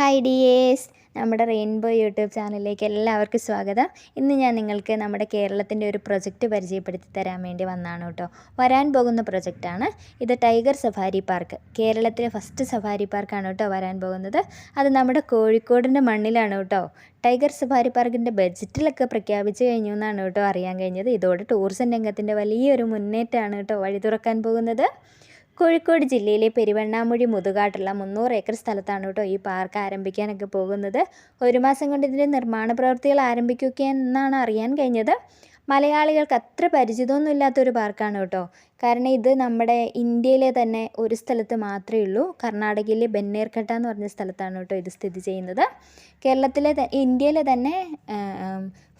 Hi dears നമ്മുടെ rainbow YouTube ചാനലിലേക്ക് എല്ലാവർക്കും സ്വാഗതം. ഇന്ന് ഞാൻ നിങ്ങൾക്ക് നമ്മുടെ കേരളത്തിന്റെ ഒരു പ്രൊജക്റ്റ് പരിചയപ്പെടുത്തി തരാൻ വേണ്ടി വന്നാണ് കേട്ടോ. വരാൻ പോകുന്ന പ്രൊജക്റ്റാണ് ഇത് ടൈഗർ സഫാരി പാർക്ക് കേരളത്തിലെ ഫസ്റ്റ് സഫാരി പാർക്കാണ് കേട്ടോ വരാൻ പോകുന്നത്. അത് നമ്മുടെ കോഴിക്കോടിന്റെ മണ്ണിലാണ് കേട്ടോ. ടൈഗർ സഫാരി പാർക്കിന്റെ ബഡ്ജറ്റിലൊക്കെ പ്രഖ്യാപിച്ചു കഴിഞ്ഞു എന്നാണ് കേട്ടോ അറിയാൻ കഴിഞ്ഞത്. ഇതോടെ ടൂറിസം രംഗത്തിന്റെ വലിയൊരു മുന്നേറ്റമാണ് കേട്ടോ വഴി തുറക്കാൻ പോകുന്നത്. കോഴിക്കോട് ജില്ലയിലെ പെരുവണ്ണാമുഴി മുതുകാട്ടുള്ള മുന്നൂറ് ഏക്കർ സ്ഥലത്താണ് കേട്ടോ ഈ പാർക്ക് ആരംഭിക്കാനൊക്കെ പോകുന്നത്. ഒരു മാസം കൊണ്ട് ഇതിന്റെ നിർമ്മാണ പ്രവൃത്തികൾ ആരംഭിക്കുക എന്നാണ് അറിയാൻ കഴിഞ്ഞത്. മലയാളികൾക്ക് അത്ര പരിചിതമൊന്നും ഇല്ലാത്തൊരു പാർക്കാണ് കേട്ടോ. കാരണം ഇത് നമ്മുടെ ഇന്ത്യയിലെ തന്നെ ഒരു സ്ഥലത്ത് മാത്രമേ ഉള്ളൂ. കർണാടകയിലെ ബന്നേർഘട്ട എന്ന് പറഞ്ഞ സ്ഥലത്താണ് കേട്ടോ ഇത് സ്ഥിതി ചെയ്യുന്നത്. കേരളത്തിലെ ഇന്ത്യയിലെ തന്നെ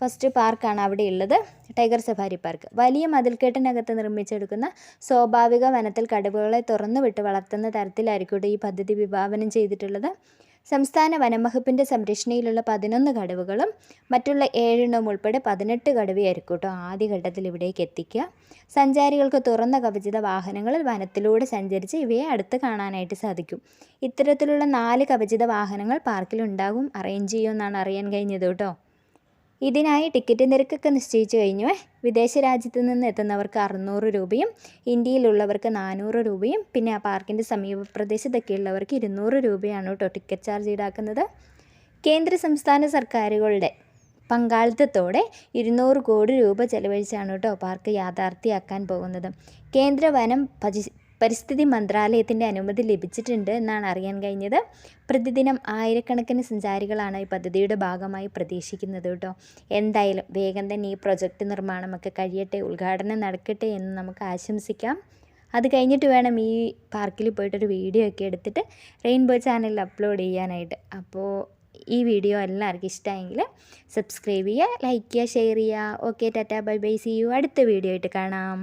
ഫസ്റ്റ് പാർക്കാണ് അവിടെ ഉള്ളത്. Tiger safari park. വലിയ മതിൽക്കെട്ടിനകത്ത് നിർമ്മിച്ചെടുക്കുന്ന സ്വാഭാവിക വനത്തിൽ കടുവകളെ തുറന്നു വിട്ട് വളർത്തുന്ന തരത്തിലായിരിക്കും ഈ പദ്ധതി വിഭാവനം ചെയ്തിട്ടുള്ളത്. സംസ്ഥാന വനംവകുപ്പിന്റെ സംരക്ഷണയിലുള്ള പതിനൊന്ന് കടുവകളും മറ്റുള്ള ഏഴെണ്ണവും ഉൾപ്പെടെ പതിനെട്ട് കടുവയായിരിക്കും കേട്ടോ ആദ്യഘട്ടത്തിൽ ഇവിടേക്ക് എത്തിക്കുക. സഞ്ചാരികൾക്ക് തുറന്ന കവചിത വാഹനങ്ങളിൽ വനത്തിലൂടെ സഞ്ചരിച്ച് ഇവയെ അടുത്ത് കാണാനായിട്ട് സാധിക്കും. ഇത്തരത്തിലുള്ള നാല് കവചിത വാഹനങ്ങൾ പാർക്കിലുണ്ടാകും അറേഞ്ച് ചെയ്യുമെന്നാണ് അറിയാൻ കഴിഞ്ഞത് കേട്ടോ. ഇതിനായി ടിക്കറ്റ് നിരക്കൊക്കെ നിശ്ചയിച്ചു കഴിഞ്ഞു. വിദേശ രാജ്യത്ത് നിന്ന് എത്തുന്നവർക്ക് അറുന്നൂറ് രൂപയും ഇന്ത്യയിലുള്ളവർക്ക് നാനൂറ് രൂപയും പിന്നെ ആ പാർക്കിന്റെ സമീപ പ്രദേശത്തൊക്കെ ഉള്ളവർക്ക് ഇരുന്നൂറ് രൂപയാണ് കേട്ടോ ടിക്കറ്റ് ചാർജ് ഈടാക്കുന്നത്. കേന്ദ്ര സംസ്ഥാന സർക്കാരുകളുടെ പങ്കാളിത്തത്തോടെ ഇരുന്നൂറ് കോടി രൂപ ചെലവഴിച്ചാണ് കേട്ടോ പാർക്ക് യാഥാർത്ഥ്യമാക്കാൻ പോകുന്നത്. കേന്ദ്ര വനം പരിസ്ഥിതി മന്ത്രാലയത്തിന്റെ അനുമതി ലഭിച്ചിട്ടുണ്ട് എന്നാണ് അറിയാൻ കഴിഞ്ഞത്. പ്രതിദിനം ആയിരക്കണക്കിന് സഞ്ചാരികളാണ് ഈ പദ്ധതിയുടെ ഭാഗമായി പ്രതീക്ഷിക്കുന്നത് കേട്ടോ. എന്തായാലും വേഗം തന്നെ ഈ പ്രൊജക്റ്റ് നിർമ്മാണമൊക്കെ കഴിയട്ടെ ഉദ്ഘാടനം നടക്കട്ടെ എന്ന് നമുക്ക് ആശംസിക്കാം. അത് കഴിഞ്ഞിട്ട് വേണം ഈ പാർക്കിൽ പോയിട്ടൊരു വീഡിയോ ഒക്കെ എടുത്തിട്ട് റെയിൻബോ ചാനലിൽ അപ്ലോഡ് ചെയ്യാനായിട്ട്. അപ്പോൾ ഈ വീഡിയോ എല്ലാവർക്കും ഇഷ്ടമായെങ്കിൽ സബ്സ്ക്രൈബ് ചെയ്യുക ലൈക്ക് ചെയ്യുക ഷെയർ ചെയ്യുക. Okay tata bye bye. See you അടുത്ത വീഡിയോ ആയിട്ട് കാണാം.